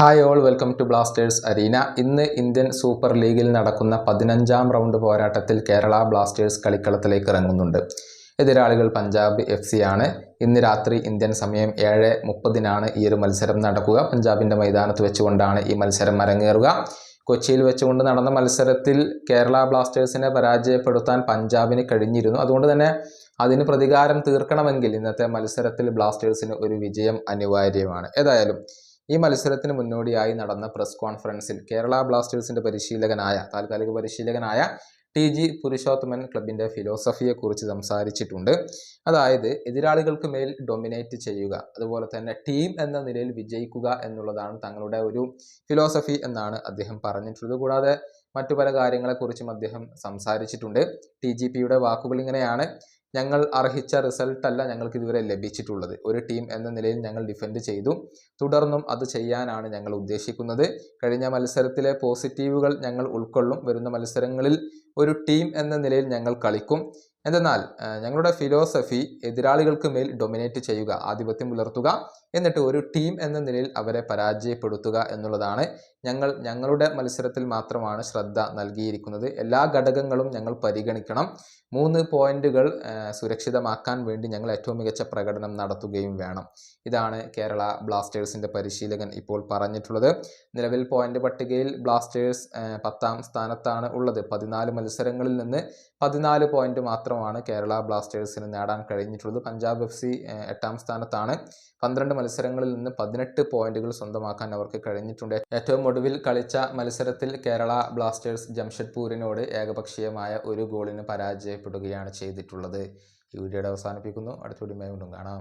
Hi all welcome to Blasters arena ഇന്ന് Indian super ലീഗിൽ നടക്കുന്ന പതിനഞ്ചാം റൗണ്ട് പോരാട്ടത്തിൽ കേരള ബ്ലാസ്റ്റേഴ്സ് കളിക്കളത്തിലേക്ക് ഇറങ്ങുന്നുണ്ട്. എതിരാളികൾ പഞ്ചാബ് എഫ് സി ആണ്. ഇന്ന് രാത്രി ഇന്ത്യൻ സമയം ഏഴ് മുപ്പതിനാണ് ഈ ഒരു മത്സരം നടക്കുക. പഞ്ചാബിന്റെ മൈതാനത്ത് വെച്ചുകൊണ്ടാണ് ഈ മത്സരം അരങ്ങേറുക. കൊച്ചിയിൽ വെച്ചുകൊണ്ട് നടന്ന മത്സരത്തിൽ കേരള ബ്ലാസ്റ്റേഴ്സിനെ പരാജയപ്പെടുത്താൻ പഞ്ചാബിന് കഴിഞ്ഞിരുന്നു. അതുകൊണ്ട് തന്നെ അതിന് പ്രതികാരം തീർക്കണമെങ്കിൽ ഇന്നത്തെ മത്സരത്തിൽ ബ്ലാസ്റ്റേഴ്സിന് ഒരു വിജയം അനിവാര്യമാണ്. ഏതായാലും ഈ മത്സരത്തിന് മുന്നോടിയായി നടന്ന പ്രസ് കോൺഫറൻസിൽ കേരള ബ്ലാസ്റ്റേഴ്സിന്റെ പരിശീലകനായ താൽക്കാലിക പരിശീലകനായ ടി ജി പുരുഷോത്തമൻ ക്ലബിന്റെ ഫിലോസഫിയെക്കുറിച്ച് സംസാരിച്ചിട്ടുണ്ട്. അതായത് എതിരാളികൾക്ക് മേൽ ഡൊമിനേറ്റ് ചെയ്യുക അതുപോലെ തന്നെ ടീം എന്ന നിലയിൽ വിജയിക്കുക എന്നുള്ളതാണ് തങ്ങളുടെ ഒരു ഫിലോസഫി എന്നാണ് അദ്ദേഹം പറഞ്ഞിട്ടുള്ളത്. കൂടാതെ മറ്റു പല കാര്യങ്ങളെക്കുറിച്ചും അദ്ദേഹം സംസാരിച്ചിട്ടുണ്ട്. ടി ജി പിയുടെ വാക്കുകൾ ഇങ്ങനെയാണ്. ഞങ്ങൾ അർഹിച്ച റിസൾട്ടല്ല ഞങ്ങൾക്ക് ഇതുവരെ ലഭിച്ചിട്ടുള്ളത്. ഒരു ടീം എന്ന നിലയിൽ ഞങ്ങൾ ഡിഫെൻഡ് ചെയ്തു. തുടർന്നും അത് ചെയ്യാനാണ് ഞങ്ങൾ ഉദ്ദേശിക്കുന്നത്. കഴിഞ്ഞ മത്സരത്തിലെ പോസിറ്റീവുകൾ ഞങ്ങൾ ഉൾക്കൊള്ളും. വരുന്ന മത്സരങ്ങളിൽ ഒരു ടീം എന്ന നിലയിൽ ഞങ്ങൾ കളിക്കും. എന്തെന്നാൽ ഞങ്ങളുടെ ഫിലോസഫി എതിരാളികൾക്ക് മേൽ ഡൊമിനേറ്റ് ചെയ്യുക ആധിപത്യം പുലർത്തുക എന്നിട്ട് ഒരു ടീം എന്ന നിലയിൽ അവരെ പരാജയപ്പെടുത്തുക എന്നുള്ളതാണ് ഞങ്ങൾ ഞങ്ങളുടെ മത്സരത്തിൽ മാത്രമാണ് ശ്രദ്ധ നൽകിയിരിക്കുന്നത്. എല്ലാ ഘടകങ്ങളും ഞങ്ങൾ പരിഗണിക്കണം. മൂന്ന് പോയിന്റുകൾ സുരക്ഷിതമാക്കാൻ വേണ്ടി ഞങ്ങൾ ഏറ്റവും മികച്ച പ്രകടനം നടത്തുകയും വേണം. ഇതാണ് കേരള ബ്ലാസ്റ്റേഴ്സിന്റെ പരിശീലകൻ ഇപ്പോൾ പറഞ്ഞിട്ടുള്ളത്. നിലവിൽ പോയിന്റ് പട്ടികയിൽ ബ്ലാസ്റ്റേഴ്സ് പത്താം സ്ഥാനത്താണ് ഉള്ളത്. പതിനാല് മത്സരങ്ങളിൽ നിന്ന് പതിനാല് പോയിന്റ് മാത്രമാണ് കേരള ബ്ലാസ്റ്റേഴ്സിന് നേടാൻ കഴിഞ്ഞിട്ടുള്ളത്. പഞ്ചാബ് എഫ് സി എട്ടാം സ്ഥാനത്താണ്. പന്ത്രണ്ട് മത്സരങ്ങളിൽ നിന്ന് പതിനെട്ട് പോയിന്റുകൾ സ്വന്തമാക്കാൻ അവർക്ക് കഴിഞ്ഞിട്ടുണ്ട്. ഏറ്റവും ഒടുവിൽ കളിച്ച മത്സരത്തിൽ കേരള ബ്ലാസ്റ്റേഴ്സ് ജംഷഡ്പൂരിനോട് ഏകപക്ഷീയമായ ഒരു ഗോളിന് പരാജയപ്പെടുകയാണ് ചെയ്തിട്ടുള്ളത്. ഈ വീഡിയോയുടെ അവസാനിപ്പിക്കുന്നു. അടുത്ത വീഡിയോ വീണ്ടും കാണാം.